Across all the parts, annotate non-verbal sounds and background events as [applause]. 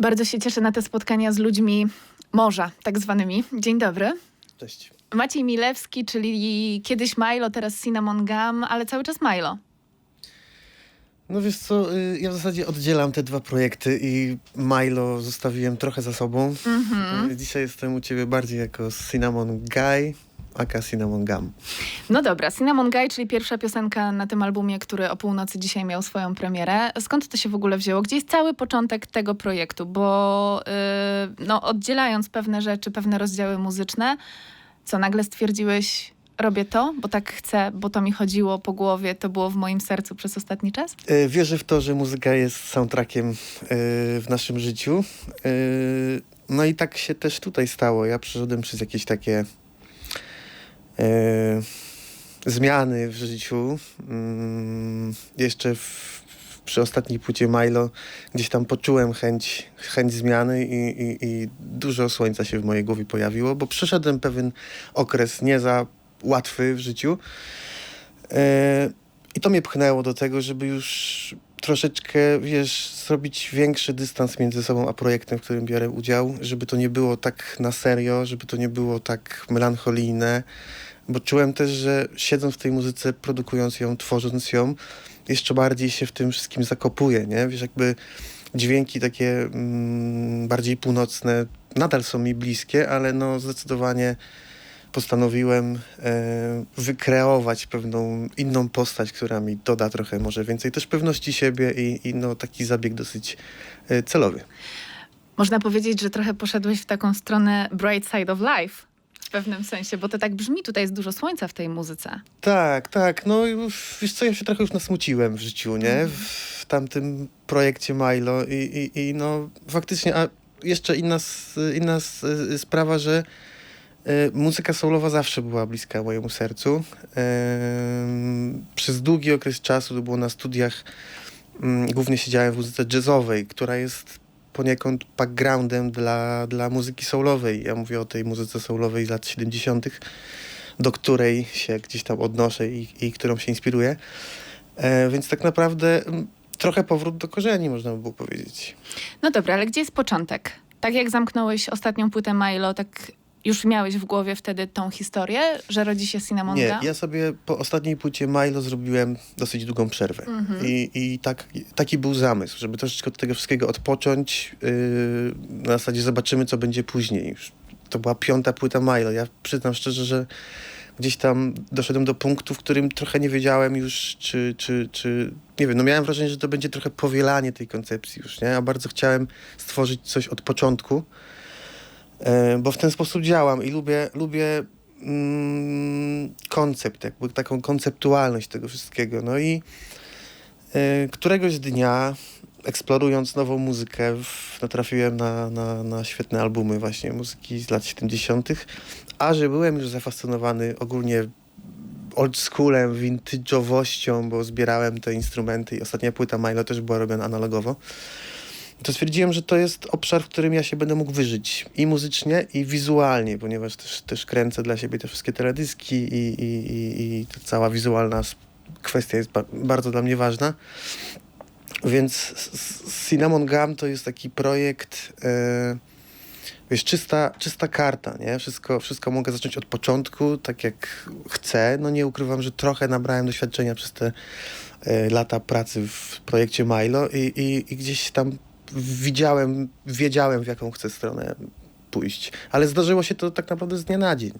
Bardzo się cieszę na te spotkania z ludźmi morza, tak zwanymi. Dzień dobry. Cześć. Maciej Milewski, czyli kiedyś Milo, teraz Cinnamon Gum, ale cały czas Milo. No wiesz co, y, ja w zasadzie oddzielam te dwa projekty i Milo zostawiłem trochę za sobą. Mhm. Y, Dzisiaj jestem u ciebie bardziej jako Cinnamon Guy, aka Cinnamon Gum. No dobra, Cinnamon Guy, czyli pierwsza piosenka na tym albumie, który o północy dzisiaj miał swoją premierę. Skąd to się w ogóle wzięło? Gdzie jest cały początek tego projektu? Bo yy, no, oddzielając pewne rzeczy, pewne rozdziały muzyczne, co nagle stwierdziłeś, robię to, bo tak chcę, bo to mi chodziło po głowie, to było w moim sercu przez ostatni czas? Y, Wierzę w to, że muzyka jest soundtrackiem y, w naszym życiu. Y, No i tak się też tutaj stało. Ja przeszedłem przez jakieś takie zmiany w życiu. Mm, Jeszcze w, przy ostatniej płycie Milo gdzieś tam poczułem chęć, chęć zmiany i, i, i dużo słońca się w mojej głowie pojawiło, bo przeszedłem pewien okres nie za łatwy w życiu. E, I to mnie pchnęło do tego, żeby już troszeczkę, wiesz, zrobić większy dystans między sobą a projektem, w którym biorę udział, żeby to nie było tak na serio, żeby to nie było tak melancholijne, bo czułem też, że siedząc w tej muzyce, produkując ją, tworząc ją, jeszcze bardziej się w tym wszystkim zakopuję, nie? Wiesz, jakby dźwięki takie mm, bardziej północne nadal są mi bliskie, ale no zdecydowanie postanowiłem e, wykreować pewną inną postać, która mi doda trochę może więcej też pewności siebie i, i no, taki zabieg dosyć e, celowy. Można powiedzieć, że trochę poszedłeś w taką stronę bright side of life. W pewnym sensie, bo to tak brzmi, tutaj jest dużo słońca w tej muzyce. Tak, tak. No już, wiesz co, ja się trochę już nasmuciłem w życiu, nie? W, w tamtym projekcie Milo i, i, i no faktycznie, a jeszcze inna, inna s- sprawa, że e, muzyka soulowa zawsze była bliska mojemu sercu. Przez długi okres czasu, to było na studiach, mm, głównie siedziałem w muzyce jazzowej, która jest poniekąd backgroundem dla, dla muzyki soulowej. Ja mówię o tej muzyce soulowej z lat 70., do której się gdzieś tam odnoszę i, i którą się inspiruję. E, więc tak naprawdę trochę powrót do korzeni, można by było powiedzieć. No dobra, ale gdzie jest początek? Tak jak zamknąłeś ostatnią płytę Milo, tak już miałeś w głowie wtedy tą historię, że rodzi się Cinnamon Nie, ja sobie po ostatniej płycie Milo zrobiłem dosyć długą przerwę. Mhm. I, i tak, taki był zamysł, żeby troszeczkę od tego wszystkiego odpocząć. Yy, na zasadzie zobaczymy, co będzie później. Już To była piąta płyta Milo. Ja przyznam szczerze, że gdzieś tam doszedłem do punktu, w którym trochę nie wiedziałem już, czy, czy, czy nie wiem, no miałem wrażenie, że to będzie trochę powielanie tej koncepcji już, nie? A bardzo chciałem stworzyć coś od początku, bo w ten sposób działam i lubię, lubię mm, koncept, jakby taką konceptualność tego wszystkiego. No i e, któregoś dnia, eksplorując nową muzykę, w, natrafiłem na, na, na świetne albumy właśnie muzyki z lat 70., a że byłem już zafascynowany ogólnie old schoolem, vintage'owością, bo zbierałem te instrumenty i ostatnia płyta Milo też była robiona analogowo, to stwierdziłem, że to jest obszar, w którym ja się będę mógł wyżyć i muzycznie, i wizualnie, ponieważ też, też kręcę dla siebie te wszystkie teledyski i, i, i, i ta cała wizualna kwestia jest ba- bardzo dla mnie ważna. Więc Cinnamon Gum to jest taki projekt, e, wiesz, czysta, czysta karta, nie? Wszystko, wszystko mogę zacząć od początku, tak jak chcę. No nie ukrywam, że trochę nabrałem doświadczenia przez te e, lata pracy w projekcie Milo i, i, i gdzieś tam widziałem, wiedziałem w jaką chcę stronę pójść. Ale zdarzyło się to tak naprawdę z dnia na dzień.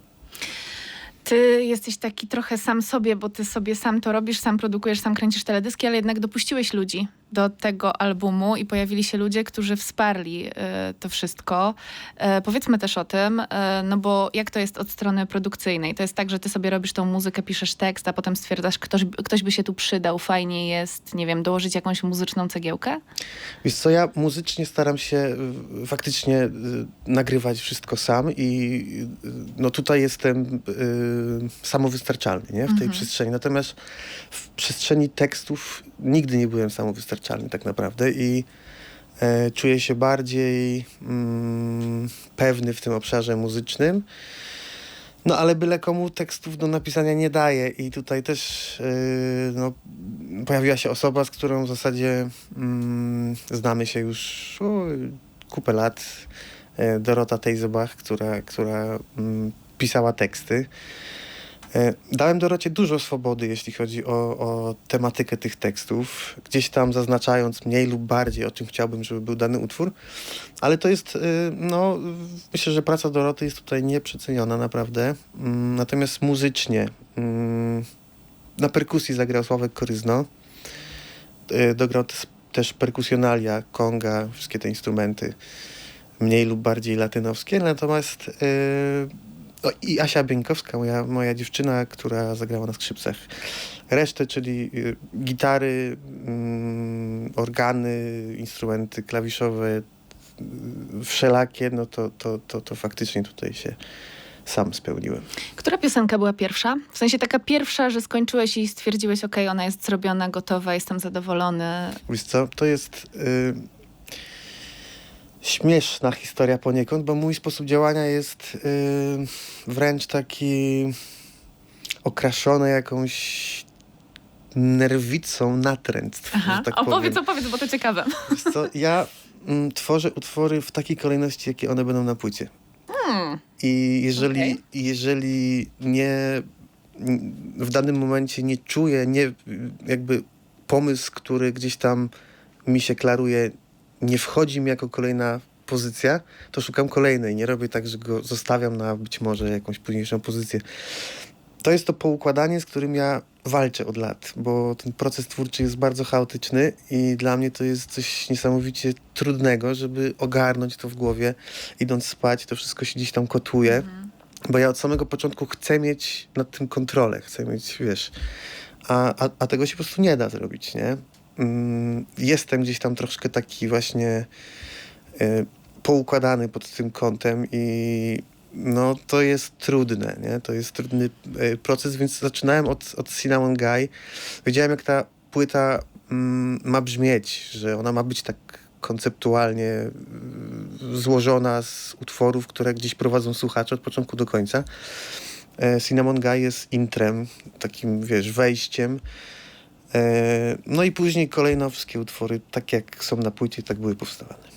Ty jesteś taki trochę sam sobie, bo ty sobie sam to robisz, sam produkujesz, sam kręcisz teledyski, ale jednak dopuściłeś ludzi do tego albumu i pojawili się ludzie, którzy wsparli e, to wszystko. E, powiedzmy też o tym, e, no bo jak to jest od strony produkcyjnej? To jest tak, że ty sobie robisz tą muzykę, piszesz tekst, a potem stwierdzasz, ktoś, ktoś by się tu przydał, fajnie jest, nie wiem, dołożyć jakąś muzyczną cegiełkę? Wiesz co, ja muzycznie staram się y, faktycznie y, nagrywać wszystko sam i y, no tutaj jestem y, samowystarczalny nie? w tej Mhm. przestrzeni. Natomiast w przestrzeni tekstów nigdy nie byłem samowystarczalny tak naprawdę i e, czuję się bardziej mm, pewny w tym obszarze muzycznym. No ale byle komu tekstów do napisania nie daje i tutaj też yy, no, pojawiła się osoba, z którą w zasadzie mm, znamy się już o, kupę lat e, Dorota Tejzebach, która, która mm, pisała teksty. E, Dałem Dorocie dużo swobody, jeśli chodzi o, o tematykę tych tekstów, gdzieś tam zaznaczając mniej lub bardziej, o czym chciałbym, żeby był dany utwór, ale to jest, y, no, myślę, że praca Doroty jest tutaj nieprzeceniona naprawdę. Mm, Natomiast muzycznie, mm, na perkusji zagrał Sławek Koryzno, Y, dograł też- perkusjonalia, konga, wszystkie te instrumenty, mniej lub bardziej latynowskie, natomiast o, i Asia Bieńkowska, moja, moja dziewczyna, która zagrała na skrzypcach. Resztę, czyli y, gitary, mm, organy, instrumenty klawiszowe, y, wszelakie, no to, to, to, to faktycznie tutaj się sam spełniłem. Która piosenka była pierwsza? W sensie taka pierwsza, że skończyłeś i stwierdziłeś, ok, ona jest zrobiona, gotowa, jestem zadowolony. Wiesz co, to jest y, śmieszna historia poniekąd, bo mój sposób działania jest y, wręcz taki okraszony jakąś nerwicą natręctw, Aha, tak opowiedz, powiem. opowiedz, bo to ciekawe. Co, ja mm, tworzę utwory w takiej kolejności, jakie one będą na płycie. Hmm. I jeżeli, Okej. jeżeli nie w danym momencie nie czuję, nie jakby pomysł, który gdzieś tam mi się klaruje, nie wchodzi mi jako kolejna pozycja, to szukam kolejnej. Nie robię tak, że go zostawiam na być może jakąś późniejszą pozycję. To jest to poukładanie, z którym ja walczę od lat, bo ten proces twórczy jest bardzo chaotyczny i dla mnie to jest coś niesamowicie trudnego, żeby ogarnąć to w głowie, idąc spać, to wszystko się gdzieś tam kotuje. Bo ja od samego początku chcę mieć nad tym kontrolę, chcę mieć, wiesz, a, a, a tego się po prostu nie da zrobić, nie? Mm, Jestem gdzieś tam troszkę taki właśnie y, poukładany pod tym kątem i no to jest trudne, nie? To jest trudny y, proces, więc zaczynałem od, od Cinnamon Guy. Wiedziałem, jak ta płyta mm, ma brzmieć, że ona ma być tak konceptualnie y, złożona z utworów, które gdzieś prowadzą słuchacze od początku do końca. E, Cinnamon Guy jest intrem, takim, wiesz, wejściem. E, No i później kolejno wszystkie utwory, tak jak są na płycie, tak były powstawane.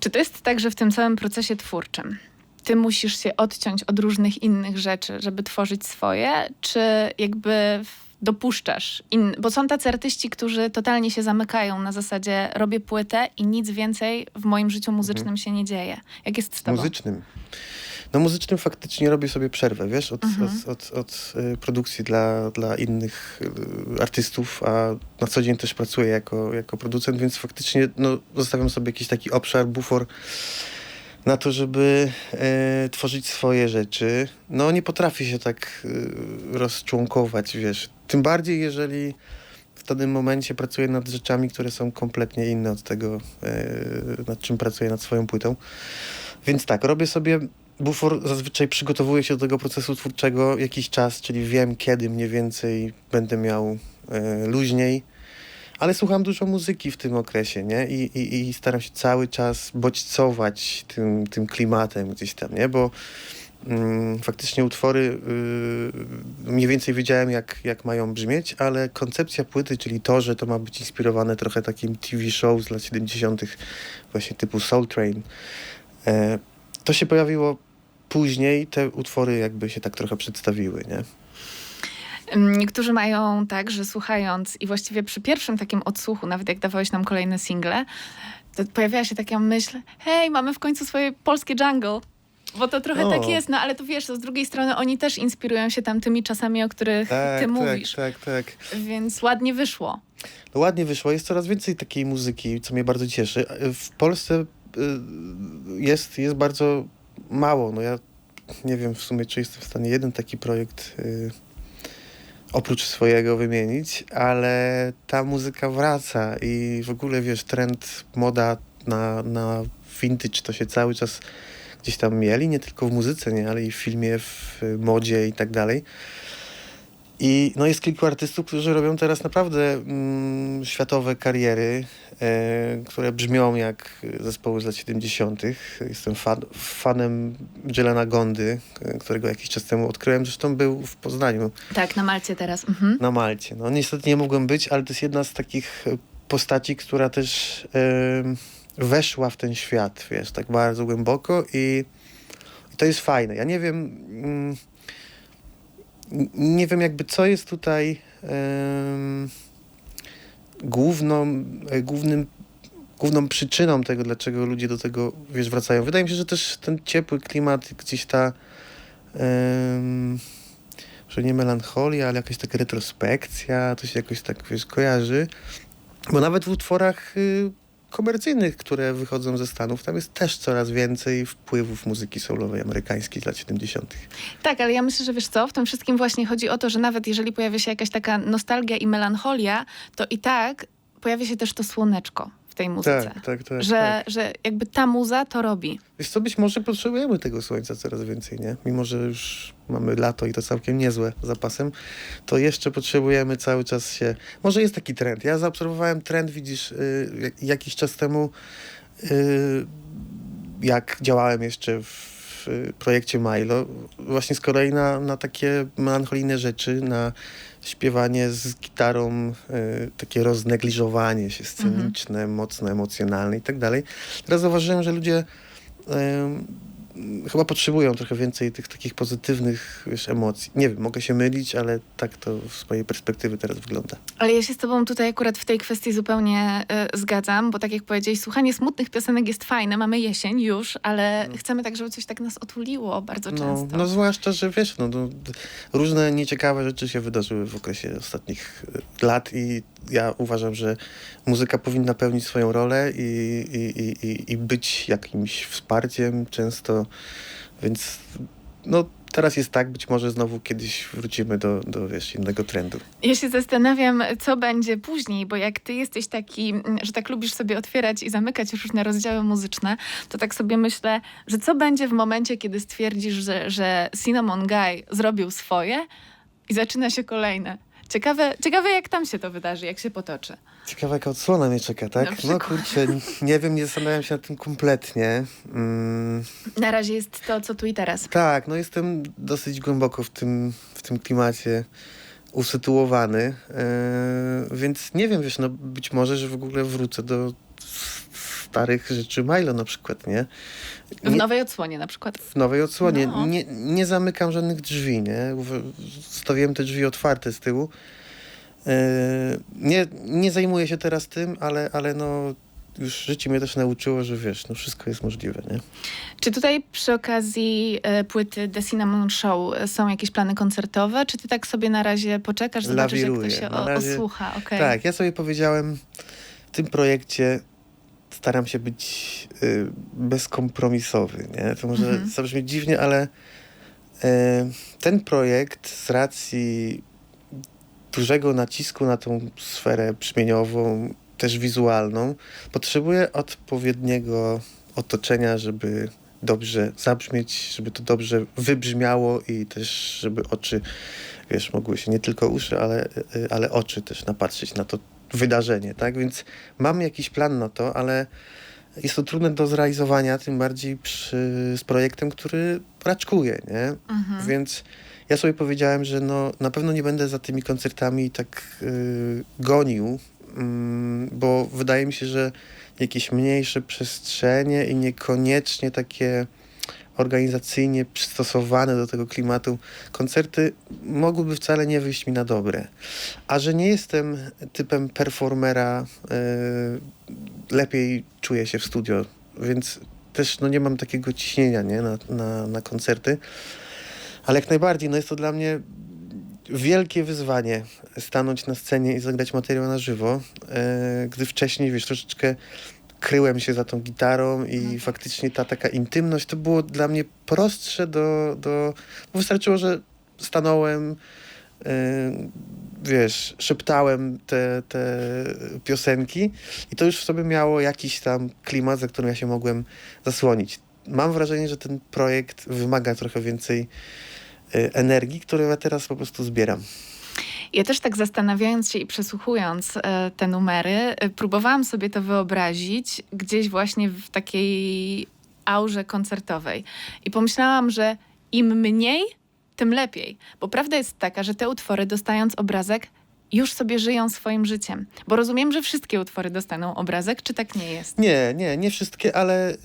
Czy to jest tak, że w tym całym procesie twórczym ty musisz się odciąć od różnych innych rzeczy, żeby tworzyć swoje, czy jakby dopuszczasz? In... Bo są tacy artyści, którzy totalnie się zamykają na zasadzie robię płytę i nic więcej w moim życiu muzycznym się nie dzieje. Jak jest z tobą? Muzycznym. No muzycznym faktycznie robię sobie przerwę, wiesz, od, Mhm. od, od, od y, produkcji dla, dla innych y, artystów, a na co dzień też pracuję jako, jako producent, więc faktycznie no, zostawiam sobie jakiś taki obszar, bufor na to, żeby e, tworzyć swoje rzeczy. No nie potrafię się tak e, rozczłonkować, wiesz. Tym bardziej, jeżeli w danym momencie pracuję nad rzeczami, które są kompletnie inne od tego, nad czym pracuję nad swoją płytą. Więc tak, robię sobie bufor, zazwyczaj przygotowuję się do tego procesu twórczego jakiś czas, czyli wiem, kiedy mniej więcej będę miał e, luźniej. Ale słucham dużo muzyki w tym okresie, nie? I, i, i staram się cały czas bodźcować tym, tym klimatem gdzieś tam, nie? Bo mm, faktycznie utwory yy, mniej więcej wiedziałem, jak, jak mają brzmieć, ale koncepcja płyty, czyli to, że to ma być inspirowane trochę takim TV show z lat 70., właśnie typu Soul Train, e, to się pojawiło później, te utwory jakby się tak trochę przedstawiły, nie? Niektórzy mają tak, że słuchając i właściwie przy pierwszym takim odsłuchu, nawet jak dawałeś nam kolejne single, to pojawiała się taka myśl, hej, mamy w końcu swoje polskie jungle. Bo to trochę tak jest, no ale to wiesz, to z drugiej strony oni też inspirują się tam tymi czasami, o których ty mówisz. tak, tak. Więc ładnie wyszło. No ładnie wyszło. Jest coraz więcej takiej muzyki, co mnie bardzo cieszy. W Polsce y, jest, jest bardzo mało. No ja nie wiem w sumie, czy jestem w stanie jeden taki projekt y, oprócz swojego wymienić, ale ta muzyka wraca i w ogóle wiesz, trend, moda na, na vintage to się cały czas gdzieś tam mieli, nie tylko w muzyce, nie, ale i w filmie, w y, modzie i tak dalej. I no jest kilku artystów, którzy robią teraz naprawdę mm, światowe kariery, e, które brzmią jak zespoły z lat 70. Jestem fan, fanem Jelena Gondy, e, którego jakiś czas temu odkryłem. Zresztą był w Poznaniu Tak, na Malcie teraz. Mhm. na Malcie. No niestety nie mogłem być, ale to jest jedna z takich e, postaci, która też weszła w ten świat, wiesz, tak bardzo głęboko i, i to jest fajne. Ja nie wiem, mm, nie wiem jakby co jest tutaj główną, e, głównym, główną przyczyną tego, dlaczego ludzie do tego, wiesz, wracają. Wydaje mi się, że też ten ciepły klimat, gdzieś ta em, że nie melancholia, ale jakaś taka retrospekcja, to się jakoś tak, wiesz, kojarzy. Bo nawet w utworach y, komercyjnych, które wychodzą ze Stanów, tam jest też coraz więcej wpływów muzyki soulowej amerykańskiej z lat 70. Tak, ale ja myślę, że wiesz co, w tym wszystkim właśnie chodzi o to, że nawet jeżeli pojawia się jakaś taka nostalgia i melancholia, to i tak pojawia się też to słoneczko w tej muzyce. Tak, tak, tak. że, tak. że jakby ta muza to robi. Wiesz co, być może potrzebujemy tego słońca coraz więcej, nie? Mimo, że już mamy lato i to całkiem niezłe zapasem, to jeszcze potrzebujemy cały czas się... Może jest taki trend. Ja zaobserwowałem trend, widzisz, y, jak- jakiś czas temu, y, jak działałem jeszcze w w projekcie Milo, właśnie z kolei na, na takie melancholijne rzeczy, na śpiewanie z gitarą, y, takie roznegliżowanie się sceniczne, mocno emocjonalne i tak dalej. Teraz zauważyłem, że ludzie chyba potrzebują trochę więcej tych takich pozytywnych wiesz, emocji. Nie wiem, mogę się mylić, ale tak to z mojej perspektywy teraz wygląda. Ale ja się z tobą tutaj akurat w tej kwestii zupełnie y, zgadzam, bo tak jak powiedziałeś, słuchanie smutnych piosenek jest fajne, mamy jesień już, ale chcemy tak, żeby coś tak nas otuliło bardzo No, często. no zwłaszcza, że wiesz, no, no, różne nieciekawe rzeczy się wydarzyły w okresie ostatnich y, lat i ja uważam, że muzyka powinna pełnić swoją rolę i, i, i, i, być jakimś wsparciem często, więc no teraz jest tak, być może znowu kiedyś wrócimy do, do wiesz, innego trendu. Ja się zastanawiam, co będzie później, bo jak ty jesteś taki, że tak lubisz sobie otwierać i zamykać różne rozdziały muzyczne, to tak sobie myślę, że co będzie w momencie, kiedy stwierdzisz, że, że Cinnamon Guy zrobił swoje i zaczyna się kolejne. Ciekawe, ciekawe, jak tam się to wydarzy, jak się potoczy. Ciekawa jaka odsłona mnie czeka, tak? No przykład. kurczę, nie wiem, nie zastanawiam się nad tym kompletnie. Mm. Na razie jest to, co tu i teraz. Tak, no jestem dosyć głęboko w tym, w tym klimacie usytuowany, e, więc nie wiem, wiesz, no być może, że w ogóle wrócę do starych rzeczy Milo na przykład, nie? W nie nowej odsłonie na przykład. w nowej odsłonie. No. Nie, nie zamykam żadnych drzwi, nie? W- Zostawiłem te drzwi otwarte z tyłu. E, nie, nie zajmuję się teraz tym, ale, ale no już życie mnie też nauczyło, że wiesz, no wszystko jest możliwe, nie? Czy tutaj przy okazji e, płyty The Cinnamon Show e, są jakieś plany koncertowe, czy ty tak sobie na razie poczekasz, zobaczysz, jak to Lawiruję. się o, razie- osłucha? okej. Tak, ja sobie powiedziałem, w tym projekcie staram się być y, bezkompromisowy, nie? To może Mhm. zabrzmi dziwnie, ale y, ten projekt z racji dużego nacisku na tą sferę brzmieniową, też wizualną, potrzebuje odpowiedniego otoczenia, żeby dobrze zabrzmieć, żeby to dobrze wybrzmiało i też, żeby oczy, wiesz, mogły się nie tylko uszy, ale, y, ale oczy też napatrzeć na to wydarzenie, tak? Więc mam jakiś plan na to, ale jest to trudne do zrealizowania, tym bardziej przy, z projektem, który raczkuje, nie? Mhm. Więc ja sobie powiedziałem, że no, na pewno nie będę za tymi koncertami tak y, gonił, mm, bo wydaje mi się, że jakieś mniejsze przestrzenie i niekoniecznie takie organizacyjnie przystosowane do tego klimatu koncerty mogłyby wcale nie wyjść mi na dobre. A że nie jestem typem performera, y, lepiej czuję się w studio, więc też no, nie mam takiego ciśnienia nie? Na, na, na koncerty. Ale jak najbardziej, no jest to dla mnie wielkie wyzwanie stanąć na scenie i zagrać materiał na żywo, e, gdy wcześniej, wiesz, troszeczkę kryłem się za tą gitarą i No tak. faktycznie ta taka intymność to było dla mnie prostsze do... do wystarczyło, że stanąłem, e, wiesz, szeptałem te, te piosenki i to już w sobie miało jakiś tam klimat, za którym ja się mogłem zasłonić. Mam wrażenie, że ten projekt wymaga trochę więcej e, energii, którą ja teraz po prostu zbieram. Ja też tak zastanawiając się i przesłuchując e, te numery, e, próbowałam sobie to wyobrazić gdzieś właśnie w takiej aurze koncertowej. I pomyślałam, że im mniej, tym lepiej. Bo prawda jest taka, że te utwory, dostając obrazek, już sobie żyją swoim życiem? Bo rozumiem, że wszystkie utwory dostaną obrazek, czy tak nie jest? Nie, nie, nie wszystkie, ale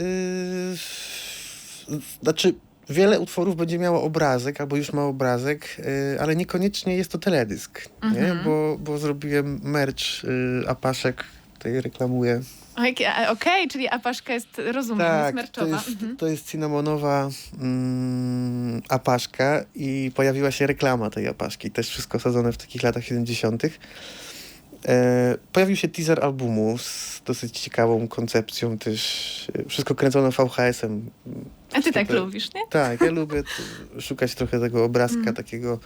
yy, znaczy wiele utworów będzie miało obrazek, albo już ma obrazek, yy, ale niekoniecznie jest to teledysk, nie? Mhm. Bo, bo zrobiłem merch yy, Apaszek, tutaj reklamuję. Okej, okej, czyli apaszka jest, rozumiem, jest Tak, to merczowa. jest, Mhm. to jest cynamonowa mm, apaszka i pojawiła się reklama tej apaszki, też wszystko osadzone w takich latach 70. E, pojawił się teaser albumu z dosyć ciekawą koncepcją też, e, wszystko kręcone VHS-em. A ty tak lubisz, nie? Tak, ja lubię szukać trochę tego obrazka Mm. takiego,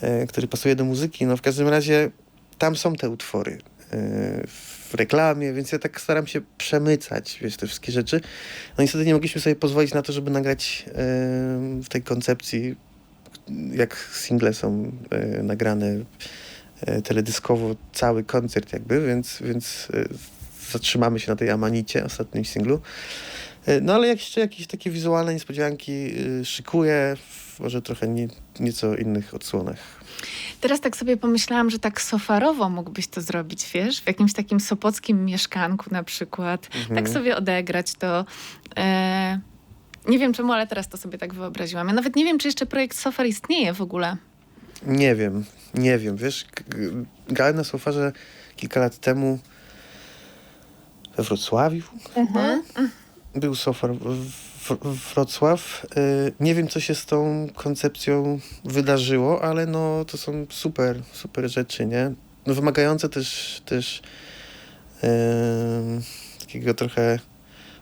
e, który pasuje do muzyki. No w każdym razie tam są te utwory w reklamie, więc ja tak staram się przemycać, wiesz, te wszystkie rzeczy. No niestety nie mogliśmy sobie pozwolić na to, żeby nagrać w tej koncepcji, jak single są nagrane teledyskowo, cały koncert jakby, więc, więc e, zatrzymamy się na tej Amanicie, ostatnim singlu. E, No ale jak jeszcze jakieś takie wizualne niespodzianki szykuję, może trochę nie, nieco innych odsłonach. Teraz tak sobie pomyślałam, że tak sofarowo mógłbyś to zrobić, wiesz? W jakimś takim sopockim mieszkanku na przykład. Mhm. Tak sobie odegrać to. E, nie wiem czemu, ale teraz to sobie tak wyobraziłam. Ja nawet nie wiem, czy jeszcze projekt Sofar istnieje w ogóle. Nie wiem, nie wiem, wiesz, grałem na sofarze kilka lat temu we Wrocławiu. Mhm. Był sofar Wrocław. Y, Nie wiem, co się z tą koncepcją wydarzyło, ale no to są super, super rzeczy, nie? No, wymagające też, też em, takiego trochę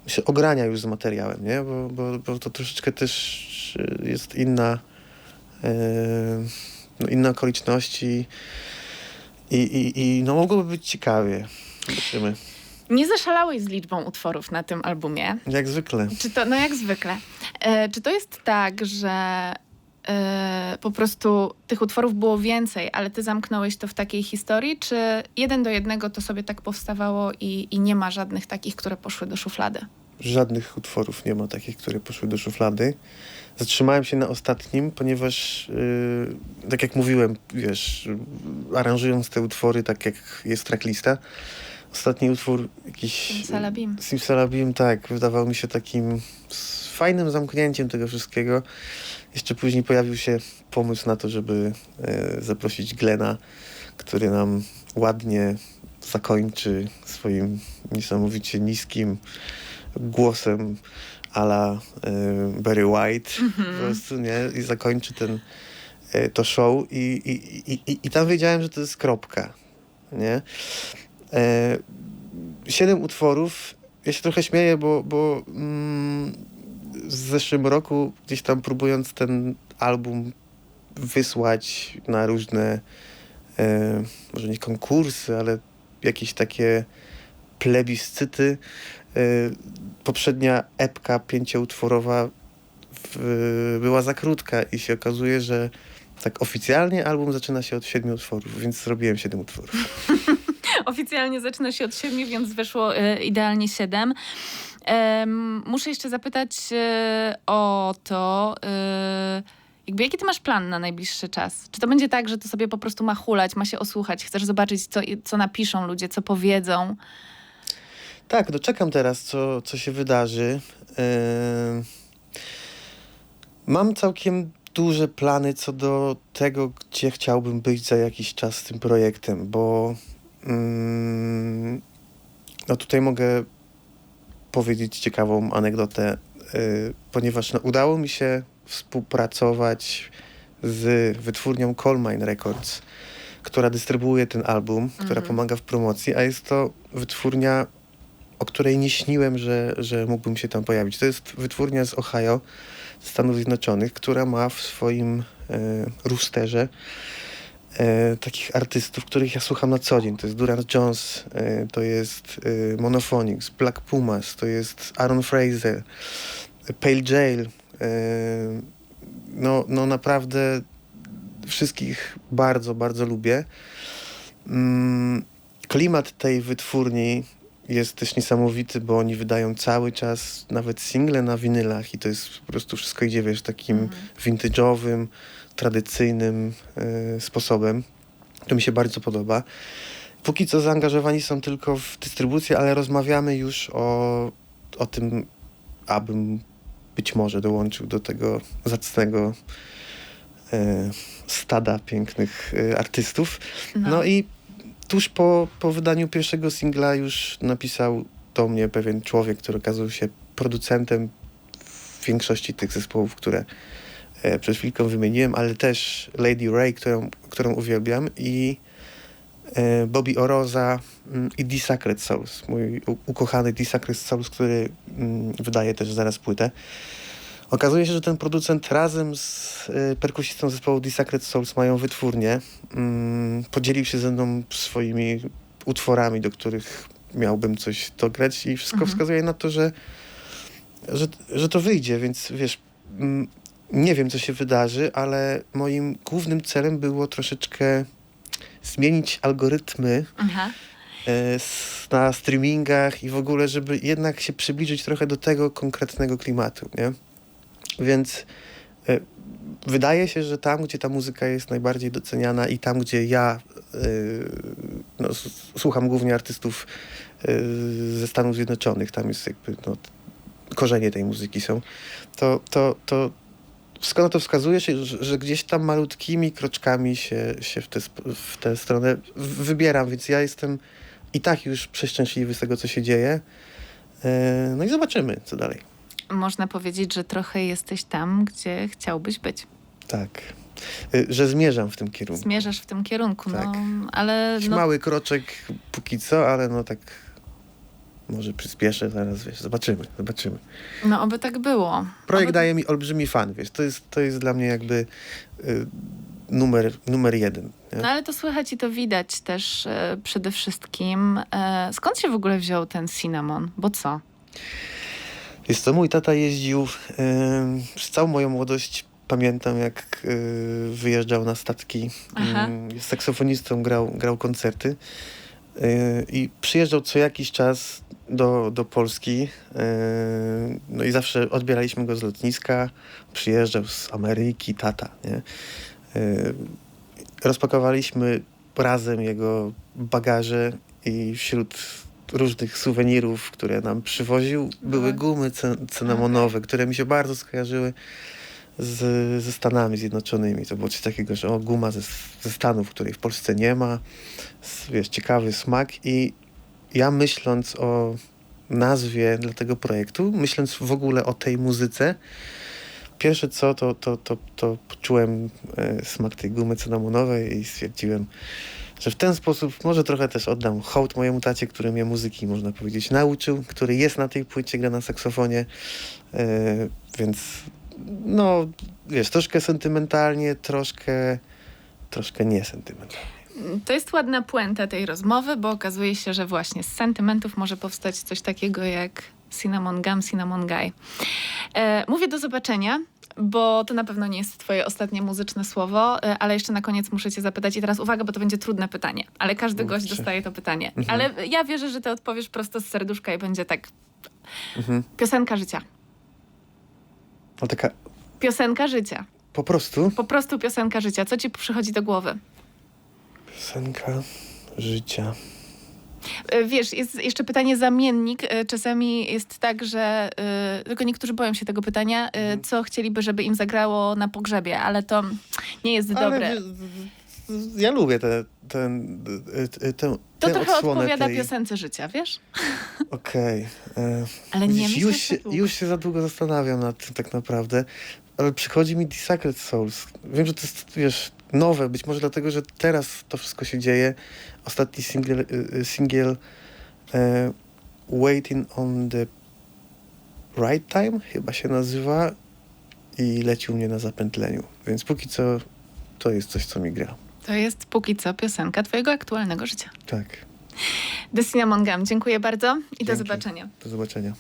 myślę, ogrania już z materiałem, nie? Bo, bo, bo to troszeczkę też y, jest inna em, no, inne okoliczności i, i, i no mogłoby być ciekawie. Zobaczymy. Nie zaszalałeś z liczbą utworów na tym albumie. Jak zwykle. Czy to, no jak zwykle. E, czy to jest tak, że e, po prostu tych utworów było więcej, ale ty zamknąłeś to w takiej historii, czy jeden do jednego to sobie tak powstawało i, i nie ma żadnych takich, które poszły do szuflady? Żadnych utworów nie ma takich, które poszły do szuflady. Zatrzymałem się na ostatnim, ponieważ, yy, tak jak mówiłem, wiesz, aranżując te utwory tak jak jest tracklista, ostatni utwór jakiś... Simsalabim. Simsalabim, tak, wydawał mi się takim fajnym zamknięciem tego wszystkiego. Jeszcze później pojawił się pomysł na to, żeby e, zaprosić Glena, który nam ładnie zakończy swoim niesamowicie niskim głosem ala e, Barry White po prostu, nie? I zakończy ten, e, to show i, i, i, i, i tam wiedziałem, że to jest kropka, nie? E, siedem utworów. Ja się trochę śmieję, bo, bo mm, w zeszłym roku gdzieś tam próbując ten album wysłać na różne e, może nie konkursy, ale jakieś takie plebiscyty. E, poprzednia epka pięcioutworowa w, była za krótka i się okazuje, że tak oficjalnie album zaczyna się od siedmiu utworów, więc zrobiłem siedem utworów. [laughs] Oficjalnie zaczyna się od siedmiu, więc wyszło e, idealnie siedem. Em, muszę jeszcze zapytać e, o to, e, jakby jaki ty masz plan na najbliższy czas? Czy to będzie tak, że to sobie po prostu ma hulać, ma się osłuchać, chcesz zobaczyć, co, co napiszą ludzie, co powiedzą? Tak, no czekam teraz, co, co się wydarzy. Ym, Mam całkiem duże plany co do tego, gdzie chciałbym być za jakiś czas z tym projektem, bo ym, no tutaj mogę powiedzieć ciekawą anegdotę, y, ponieważ no, udało mi się współpracować z wytwórnią Coalmine Records, która dystrybuuje ten album, która Mhm. pomaga w promocji, a jest to wytwórnia o której nie śniłem, że, że mógłbym się tam pojawić. To jest wytwórnia z Ohio, Stanów Zjednoczonych, która ma w swoim e, rusterze e, takich artystów, których ja słucham na co dzień. To jest Duran Jones, e, to jest e, Monophonics, Black Pumas, to jest Aaron Fraser, Pale Jail. E, no, no naprawdę wszystkich bardzo, bardzo lubię. Mm, klimat tej wytwórni jest też niesamowity, bo oni wydają cały czas nawet single na winylach i to jest po prostu wszystko idzie, wiesz, takim Mhm. vintage'owym, tradycyjnym e, sposobem. To mi się bardzo podoba. Póki co zaangażowani są tylko w dystrybucję, ale rozmawiamy już o, o tym, abym być może dołączył do tego zacnego e, stada pięknych e, artystów. No. i tuż po, po wydaniu pierwszego singla już napisał do mnie pewien człowiek, który okazał się producentem większości tych zespołów, które e, przed chwilką wymieniłem, ale też Lady Ray, którą, którą uwielbiam i e, Bobby Oroza mm, i The Sacred Souls, mój ukochany The Sacred Souls, który mm, wydaje też zaraz płytę. Okazuje się, że ten producent razem z y, perkusistą zespołu The Sacred Souls mają wytwórnię. Mm, podzielił się ze mną swoimi utworami, do których miałbym coś dograć i wszystko Mhm. wskazuje na to, że, że, że to wyjdzie, więc wiesz, mm, nie wiem co się wydarzy, ale moim głównym celem było troszeczkę zmienić algorytmy Aha. e, na streamingach i w ogóle, żeby jednak się przybliżyć trochę do tego konkretnego klimatu, nie? Więc e, wydaje się, że tam, gdzie ta muzyka jest najbardziej doceniana i tam, gdzie ja e, no, słucham głównie artystów e, ze Stanów Zjednoczonych, tam jest jakby no, korzenie tej muzyki są, to, to, to wszystko na to wskazuje że, że gdzieś tam malutkimi kroczkami się, się w, tę w tę stronę wybieram, więc ja jestem i tak już przeszczęśliwy z tego, co się dzieje. No i zobaczymy, co dalej. Można powiedzieć, że trochę jesteś tam, gdzie chciałbyś być. Tak. E, Że zmierzam w tym kierunku. Zmierzasz w tym kierunku, Tak. no, ale no, Mały kroczek póki co, ale no tak może przyspieszę zaraz, wiesz, zobaczymy, zobaczymy. no oby tak było. Projekt Oby- daje mi olbrzymi fan, wiesz, to jest, to jest dla mnie jakby y, numer, numer jeden. Nie? No ale to słychać i to widać też e, przede wszystkim. E, skąd się w ogóle wziął ten cinnamon? Bo co? Jest to mój tata jeździł przez całą moją młodość. Pamiętam, jak y, wyjeżdżał na statki. Aha. Jest saksofonistą, grał, grał koncerty. Y, I przyjeżdżał co jakiś czas do, do Polski. y, no i zawsze odbieraliśmy go z lotniska. Przyjeżdżał z Ameryki, tata. Nie? Y, rozpakowalicy razem jego bagaże i wśród różnych suwenirów, które nam przywoził, były Były. gumy cy- cynamonowe, które mi się bardzo skojarzyły z, ze Stanami Zjednoczonymi. To było coś takiego, że o, guma ze, ze Stanów, której w Polsce nie ma. Wiesz, ciekawy smak i ja myśląc o nazwie dla tego projektu, myśląc w ogóle o tej muzyce, pierwsze co, to, to, to, to poczułem e, smak tej gumy cynamonowej i stwierdziłem, że w ten sposób może trochę też oddam hołd mojemu tacie, który mnie muzyki, można powiedzieć, nauczył, który jest na tej płycie, gra na saksofonie, e, więc no, wiesz, troszkę sentymentalnie, troszkę, troszkę niesentymentalnie. To jest ładna puenta tej rozmowy, bo okazuje się, że właśnie z sentymentów może powstać coś takiego jak Cinnamon Gum, Cinnamon Guy. E, mówię do zobaczenia, bo to na pewno nie jest twoje ostatnie muzyczne słowo, e, ale jeszcze na koniec muszę cię zapytać i teraz uwaga, bo to będzie trudne pytanie, ale każdy gość dostaje to pytanie. Mhm. Ale ja wierzę, że ty odpowiesz prosto z serduszka i będzie tak. Mhm. Piosenka życia. No taka Piosenka życia. po prostu Po prostu piosenka życia. Co ci przychodzi do głowy? piosenka życia. E, Wiesz, jest jeszcze pytanie zamiennik. E, Czasami jest tak, że e, tylko niektórzy boją się tego pytania, Mhm. co chcieliby, żeby im zagrało na pogrzebie, ale to nie jest dobre. Ale w- ja lubię te, ten, To trochę odpowiada tej... piosence życia, wiesz? [laughs] Okej. e, Ale nie Widzisz, myślę, już, się, już się za długo zastanawiam nad tym tak naprawdę, ale przychodzi mi The Sacred Souls. Wiem, że to jest, wiesz, nowe, być może dlatego, że teraz to wszystko się dzieje. Ostatni singiel, y, y, singiel e, Waiting on the Right Time chyba się nazywa i leci u mnie na zapętleniu. Więc póki co to jest coś, co mi gra. To jest póki co piosenka twojego aktualnego życia. Tak. The Cinnamon Gum. Dziękuję bardzo i do Dzięki. zobaczenia. Do zobaczenia.